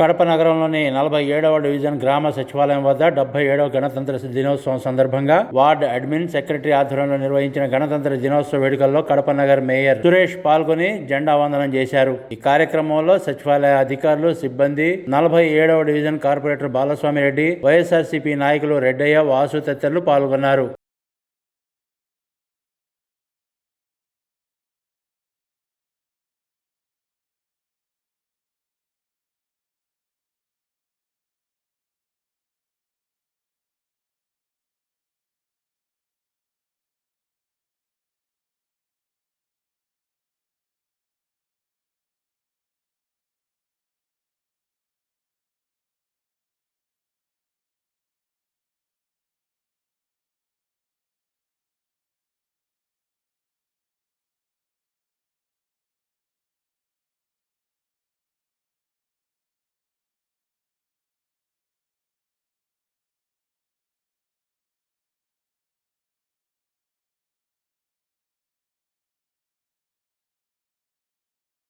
కడప నగరంలోని నలభై ఏడవ డివిజన్ గ్రామ సచివాలయం వద్ద డెబ్బై ఏడవ గణతంత్ర దినోత్సవం సందర్భంగా వార్డ్ అడ్మిన్ సెక్రటరీ ఆధ్వర్యంలో నిర్వహించిన గణతంత్ర దినోత్సవ వేడుకల్లో కడప నగర్ మేయర్ సురేష్ పాల్గొని జెండా వందనం చేశారు. ఈ కార్యక్రమంలో సచివాలయ అధికారులు సిబ్బంది నలభై ఏడవ division corporator Balaswamy Reddy YSRCP నాయకులు రెడ్డయ్య వాసు తదితరులు పాల్గొన్నారు.